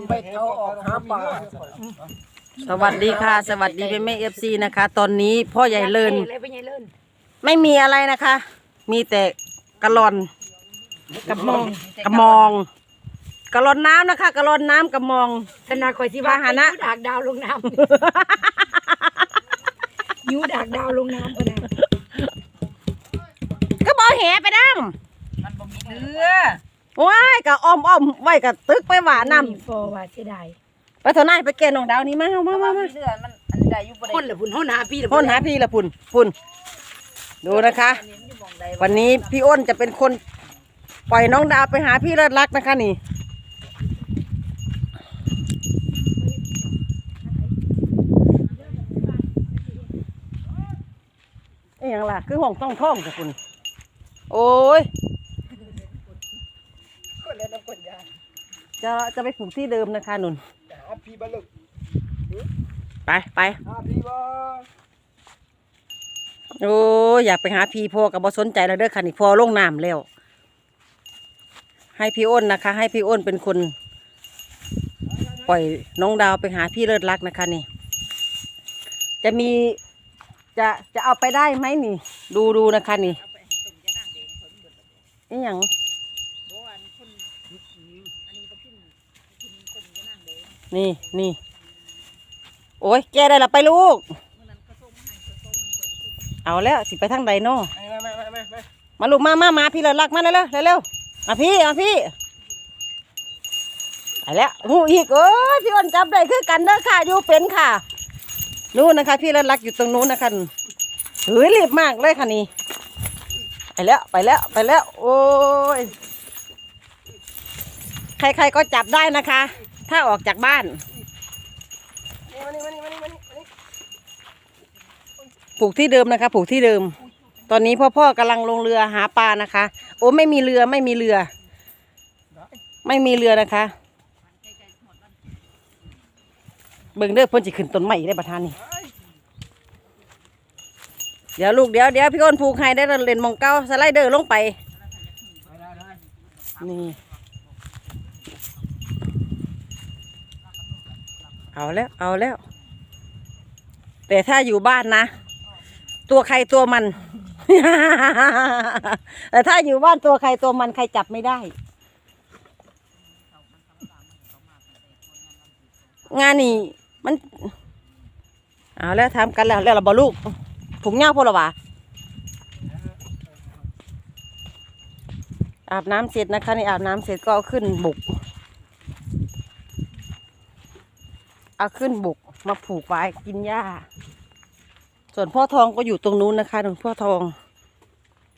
ำไปเอาออกหาปลาสวัสดีค่ะ สวัสดีเป็นแม่เอฟซีนะคะ ตอนนี้พ่อใหญ่เลินเลยไปใหญ่เลินไม่มีอะไรนะคะ มีแต่กะลอนกับมองกระมองกะลอนน้ำนะคะกะลอนน้ำกระมอง ธนาคอยสิว่าพาหนะ ยูดากดาวลงน้ำยูดากดาวลงน้ำพะนะก็บอแหไปดังเรือ ว้ายกะอ้อมอ้อมไว้กะตึกไปหวานำมีฟอว่าเสียดายไปเท่าไหนไปแกนน้องดาวนี่มาเอามามามาเรือมันอันใดอยู่บ่ได้คนละพุ่นเฮาหนาพี่ละพ่นหาพี่ละปุ่นปุ่นดูนะคะวันนี้พี่อ้นจะเป็นคนปล่อยน้องดาวไปหาพี่เลิศรักนะคะนี่ เอ้ยยังล่ะ คือห่วงต้องท่องกับคุณ โอ้ย คนแล้วน้ำคนยา จะจะไปผูกที่เดิมนะคะนุ่นหาพี่บ้าลึกไปไปหาพี่บ้าโอ้ยอยากไปหาพี่พ่อกับบสนใจแล้วเด้อค่ะนี่พ่อลงน้ำแล้วให้พี่อ้นนะคะ ให้พี่อ้นเป็นคน ปล่อยน้องดาวไปหาพี่เลิศรักนะคะนี่ จะมีจะจะเอาไปได้ไหมนี่ ดูดูนะคะนี่นี่อย่าง นี่นี่โอ้ยแกได้ละไปลูก เอาแล้วสิไปทางใดเนาะไม่ไม่ไม่ไม่ไม่มาลูกมามามาพี่เลิศรักมาเร็วเร็วเร็วเร็วมาพี่มาพี่ไปแล้วหูอีกเอ้ยพี่อ้นจับได้คือกันเด้อค่ะอยู่เป็นค่ะนู่นนะคะ พี่เลิศรักอยู่ตรงนู้นนะคะเฮ้ยรีบมากเลยค่ะนี่ไปแล้วไปแล้วไปแล้ว โอ้ยใครๆก็จับได้นะคะ ถ้าออกจากบ้าน ปลูกที่เดิมนะคะ ปลูกที่เดิม ตอนนี้พ่อพ่อกำลังลงเรือหาปลานะคะ โอ้ไม่มีเรือไม่มีเรือ ไม่มีเรือนะคะ เบิ่งเด้อเพิ่นจะขึ้นต้นใหม่ได้ประทานนี่เดี๋ยวลูกเดี๋ยวเดี๋ยวพี่อ้นผูกให้ได้เล่นมองเก้าสไลเดอร์ลงไป นี่ เอาแล้ว เอาแล้ว แต่ถ้าอยู่บ้านนะ ตัวใครตัวมัน แต่ถ้าอยู่บ้านตัวใครตัวมันใครจับไม่ได้ งานนี่มัน เอาแล้วทำกันแล้วแล้วเราบอลูกถุงเงาพอหรอวะอาบน้ำเสร็จนะคะนี่อาบน้ำเสร็จก็เอาขึ้นบุก เอาขึ้นบุกมาผูกไว้กินหญ้า ส่วนพ่อทองก็อยู่ตรงนู้นนะคะหลวงพ่อทอง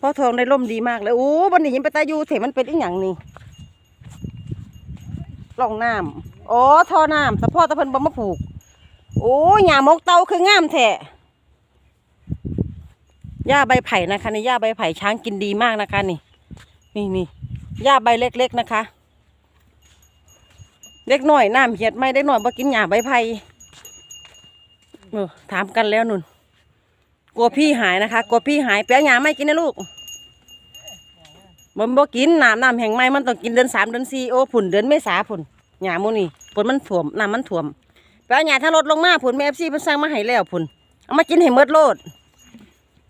พ่อทองได้ร่มดีมากเลยโอ้บันนี้ยินไปตายูเถมันเป็นอีกอย่างนี่ล่องน้ำโอ้ท่อน้ำแต่พ่อตะเพิ่นบ่มาผูก โอ้หญ้ามกเตาคืองามแท้หญ้าใบไผ่นะคะนี่หญ้าใบไผ่ช้างกินดีมากนะคะนี่ นี่นี่หญ้าใบเล็ก ๆ นะคะ เล็กหน่อยน้ำเหียดไม่เล็กหน่อยบ่กินหญ้าใบไผ่ถามกันแล้วนุ่นกลัวพี่หายนะคะกลัวพี่หายแป้งหญ้าไม่กินนะลูกมันบ่กินน้ำน้ำแห้งไหมมันต้องกินเดือนสามเดือนสี่โอ้ผุนเดือนเมษาผุนหญ้าโมนี่ผลมันถ่วมน้ำมันถ่วมแป้งหญ้าถ้าลดลงมาผุนแม่เอฟซีเพิ่นสร้างมาให้แล้วผุนเอามากินให้หมดโลด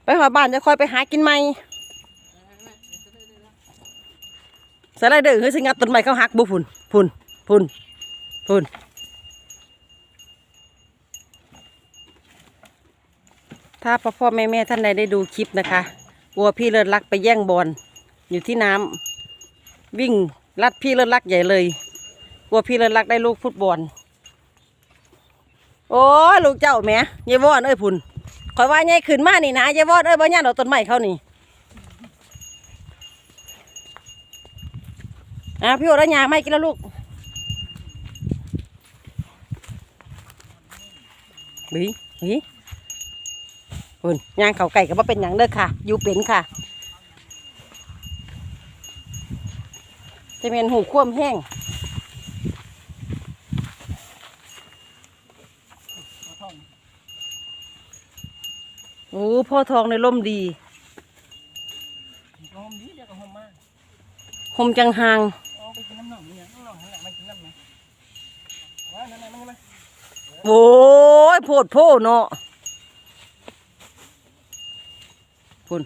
ไปหอบ้านจะคอยไปหากินไหมสไลเดอร์คือสิงัดต้นไม้เขาหักบุผุนผุนผุน ผุนถ้าพ่อพ่อแม่แม่ท่านใดได้ดูคลิปนะคะวัวพี่เลิศรักไปแย่งบอลอยู่ที่น้ำวิ่งลัดพี่เลิศรักใหญ่เลยวัวพี่เลิศรักได้ลูกฟุตบอล โอ้ลูกเจ้าแม่ยายวอนเอ้ยพุ่นคอยว่าใหญ่ขึ้นมานี่นะยายวอนเอ้ยบ่ย่านเอาต้นไม้เขานี่อะพี่โอรยาไม่กินแล้วลูก บีบีคุณย่างเขาไก่ก็บ่เป็นอย่างเด้อค่ะ อยู่เป็นค่ะ จะเป็นหูคว่ำแห้งโอ้พ่อทองในร่มดีหอมดีเดี๋ยวก็หอมมากหมจังหาง โอ้ยโพดโพเนาะคุณ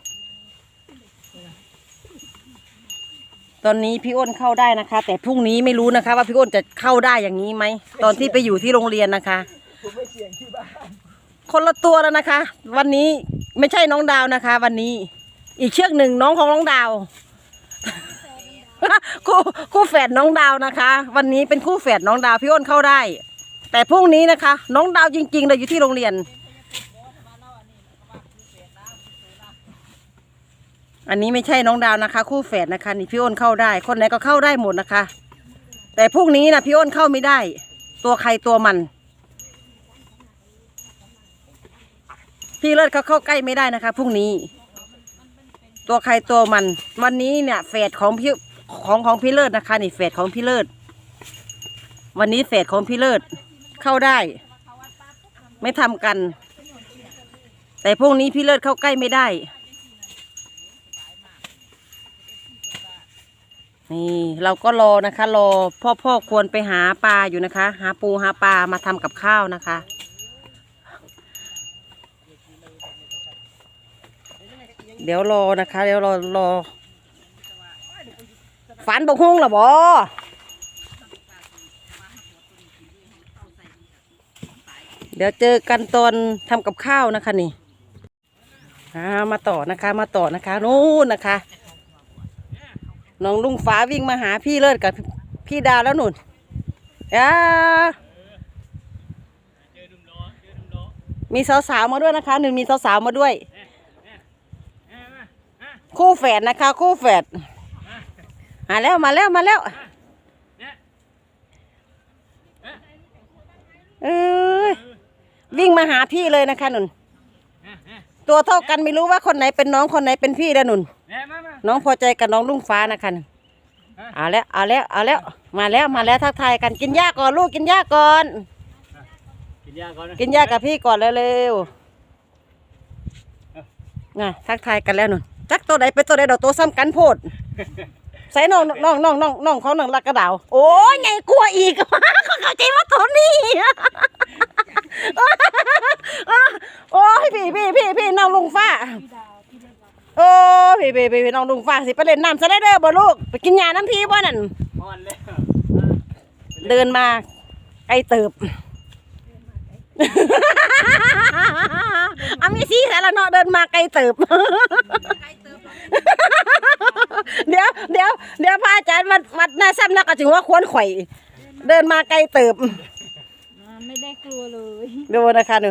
ตอนนี้พี่อ้นเข้าได้นะคะ แต่พรุ่งนี้ไม่รู้นะคะ ว่าพี่อ้นจะเข้าได้อย่างนี้ไหมตอนที่ไปอยู่ที่โรงเรียนนะคะ ผมไม่เสี่ยงที่บ้านคนละตัวแล้วนะคะ วันนี้ไม่ใช่น้องดาวนะคะ วันนี้ อีกเชือกหนึ่งน้องของน้องดาว คู่คู่แฝดน้องดาวนะคะ วันนี้เป็นคู่แฝดน้องดาวพี่อ้นเข้าได้ แต่พรุ่งนี้นะคะ น้องดาวจริงๆเลยอยู่ที่โรงเรียน อันนี้ไม่ใช่น้องดาวนะคะ คู่แฝดนะคะ นี่พี่อ้นเข้าได้ คนไหนก็เข้าได้หมดนะคะ แต่พรุ่งนี้นะพี่อ้นเข้าไม่ได้ ตัวใครตัวมัน พี่เลิศเขาเข้าใกล้ไม่ได้นะคะพรุ่งนี้ ตัวใครตัวมัน วันนี้เนี่ยเฟดของพี่ของของพี่เลิศนะคะ นี่เฟดของพี่เลิศวันนี้เฟดของพี่เลิศ เข้าได้ ไม่ทำกัน แต่พรุ่งนี้พี่เลิศเข้าใกล้ไม่ได้ นี่เราก็รอนะคะ รอพ่อพ่อควรไปหาปลาอยู่นะคะ หาปูหาปลามาทำกับข้าวนะคะเดี๋ยวรอนะคะ เดี๋ยวรอรอฝันบกฮุ้งหรอบอ ดี๋ยวเจอกันตอนทำกับข้าวนะคะนี่อ่ามาต่อนะคะ มาต่อนะคะนู่นนะคะน้องลุงฟ้าวิ่งมาหาพี่เลิศกับพี่ดาแล้วนุ่นอ่ามีสาวๆมาด้วยนะคะหนึ่งมีสาวๆมาด้วย คู่แฝดนะคะ คู่แฝดมาแล้วมาแล้วมาแล้วเอ้ย วิ่งมาหาพี่เลยนะคะหนุนตัวเท่ากันไม่รู้ว่าคนไหนเป็นน้องคนไหนเป็นพี่แล้วหนุนแม่มามาน้องพอใจกับน้องลุงฟ้านะคะนั่นเอาแล้วเอาแล้วเอาแล้วมาแล้วมาแล้วทักทายกันกินหญ้าก่อนลูกกินหญ้าก่อน กินยาก่อนนะกินหญ้ากับพี่ก่อนเร็วๆน่ะทักทายกันแล้วหนุนจักตัวไหนเป็นตัวไหนดอกตัวซ้ำกันโพดใส่น้องน้องน้องน้องน้องเขาหนังลักกระดาว โอ้ยไงกลัวอีกเขาเข้าใจว่าตัวนี้ โอ้ยพี่พี่พี่พี่น้องลุงฟ้า โอ้ยพี่พี่พี่พี่น้องลุงฟ้าสิไปเล่นน้ำสไลเดอร์บ่ลูกไปกินยาน้ำพีบ่นั่นอ่อนเลยเดินมาไกลเติบอามีสีแสนละเนาะเดินมาไกลเติบ เดี๋ยวเดี๋ยวเดี๋ยวพระอาจารย์มามาหน้าซ้ำนักก็ถึงว่าควรไข่อย เดินมาไกลเติบไม่ได้กลัวเลยดูนะคะหนู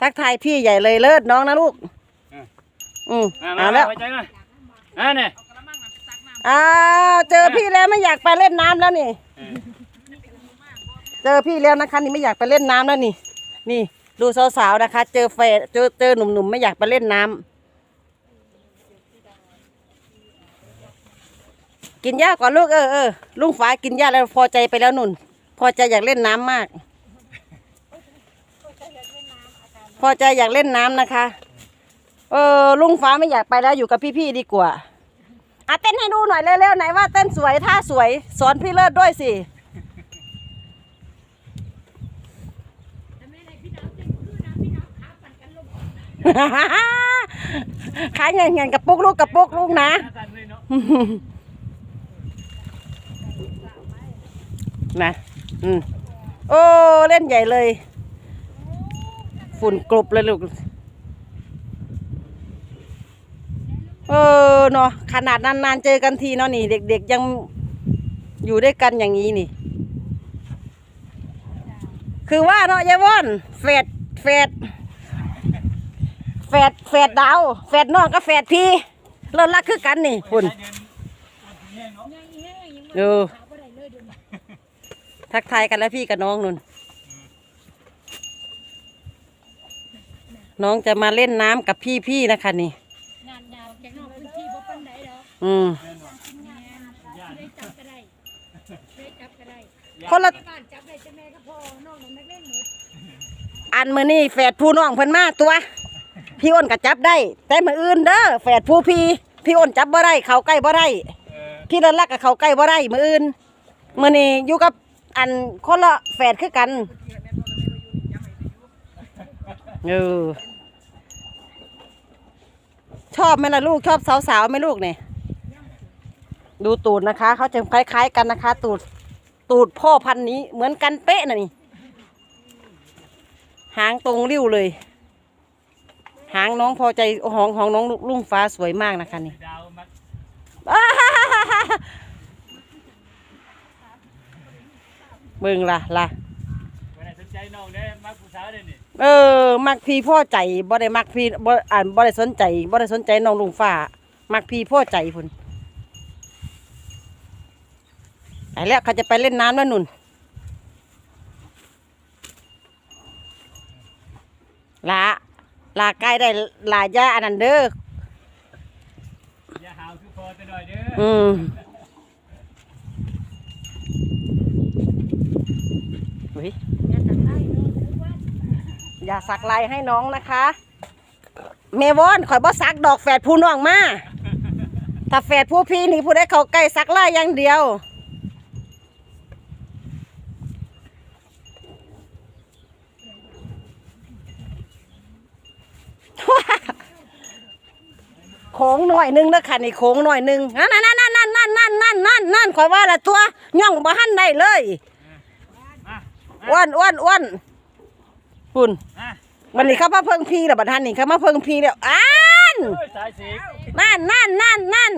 ทักทายพี่ใหญ่เลยเลิศน้องนะลูก อืมมาเอามาแล้วไว้ใจหน่อยอ่าเนี่ยอ้าวเจอพี่แล้วไม่อยากไปเล่นน้ำแล้วนี่ เจอพี่แล้วนะคะนี่ไม่อยากไปเล่นน้ำแล้วนี่ นี่ดูสาวๆนะคะ เจอแฟนเจอเจอหนุ่มๆไม่อยากไปเล่นน้ำกินหญ้าก่อนลูกเออเออลุงฟ้ากินหญ้าแล้วพอใจไปแล้วนุ่น พอใจอยากเล่นน้ำมาก พ อใจอยากเล่นน้ำนะคะ เออลุงฟ้าไม่อยากไปแล้วอยู่กับพี่ๆดีกว่าอะเต้นให้ดูหน่อยเร็วๆไหนว่าเต้นสวยท่าสวย สอนพี่เลิศด้วยสิขายเงินเงินกระปุกลูกกระปุกลูกนะน่ะนะอืมโอ้ เล่นใหญ่เลย ฝุ่นกลบเลยลูก เออเนาะขนาดนานๆเจอกันทีเนาะนี่ เด็ก ๆ ยังอยู่ด้วยกันอย่างนี้นี่ คือว่าเนาะยายว่อนแฝดแฝดแฝดแฝดดาวแฝดน้องกับแฝดพี่เลิศรักคือกันนี่ฝุ่นเออทักทายกันแล้วพี่กับน้องนุ่น น้องจะมาเล่นน้ำกับพี่ๆนะคะนี่งานดาวแกนอกพื้นที่บ่ปานใดดอกอืมได้จับก็ได้ได้จับก็ได้คนละบ้านจับได้แต่แม่ก็พอนอกนั้นนักเล่นหมดอันมือนี่แฝดผู้น้องเพิ่นมาตัว พี่อ้นก็จับได้ แต่มืออื่นเด้อแฝดผู้พี่พี่อ้นจับบ่ได้เขาใกล้บ่ได้เออพี่เลิศลักกับเขาใกล้บ่ได้มืออื่นมือนี่อยู่กับอันคนละแฝดคือกัน เออชอบไหมล่ะลูกชอบสาวๆไหมลูกเนี่ยดูตูดนะคะเขาจะคล้าย ๆ กันนะคะ ตูดตูดพ่อพันธุ์นี้เหมือนกันเป๊ะนะนี่ หางตรงริ้วเลย หางน้องพอใจหองของน้องลุ่งฟ้าสวยมากนะคะนี่มักเบิ่งล่ะล่ะไม่ได้สนใจน้องเด้มักผู้สาวเด้นี่ เออ มักพี่พ่อใจบ่ได้มักพี่บ่อ่านบ่ได้สนใจบ่ได้สนใจน้องลุงฟ้า มักพี่พ่อใจพุ่นไปแล้วเขาจะไปเล่นน้ำแล้วนุ่นลาลาใกล้ได้ลาย่าอันนั้นเด้อ อย่าหาวคือพอแต่หน่อยเด้อ อืมเฮ้ย อย่าตัดไล่เนาะทุกวัน อย่าสักลายให้น้องนะคะเมวอนข่อยบ่สักดอกแฝดผู้น้องมาถ้าแฝดผู้พี่นี่ผู้ได้เขาใกล้สักลายอย่างเดียวโค้งหน่อยหนึงนะค่ะนี่โค้งหน่อยหนึงนั่นนั่นนั่นนั่นนั่นนั่นนั่นนั่นนั่นข่อยว่าละตัวย่องบ่หันได้เลยอ้วนอ้วนอ้วน ปุ่นมาวันนี้เขามาเพิ่งพีแล้วบัดทันนี่เขามาเพิ่งพีแล้วอ่านโอ้ยสายสีกนั่นนั่นนั่นนั่น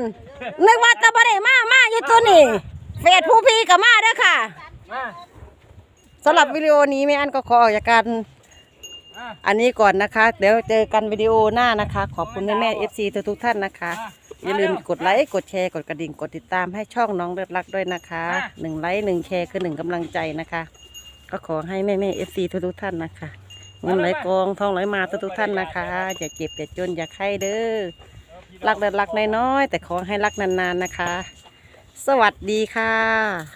นึกว่าแตะบะได้มามาอยู่ตัวนี่เฟซผู้พีกับมาเด้อค่ะมาสำหรับวิดีโอนี้แม่อันก็ขอออกจากการมาอันนี้ก่อนนะคะ เดี๋ยวเจอกันวิดีโอหน้านะคะ ขอบคุณแม่แม่เอฟซีทุกๆท่านนะคะ อย่าลืมกดไลค์ กดแชร์ กดกระดิ่ง กดติดตามให้ช่องน้องเลือดรักด้วยนะคะหนึ่งไลค์หนึ่งแชร์คือหนึ่งกำลังใจนะคะ ก็ขอให้แม่แม่เอฟซีทุกๆท่านนะคะ เงินไหลกองทองไหลมาทุกท่านนะคะ อย่าเจ็บอย่าจนอย่าไข้เด้อรักเด็ดรักน้อยๆแต่ขอให้รักนานๆนะคะ สวัสดีค่ะ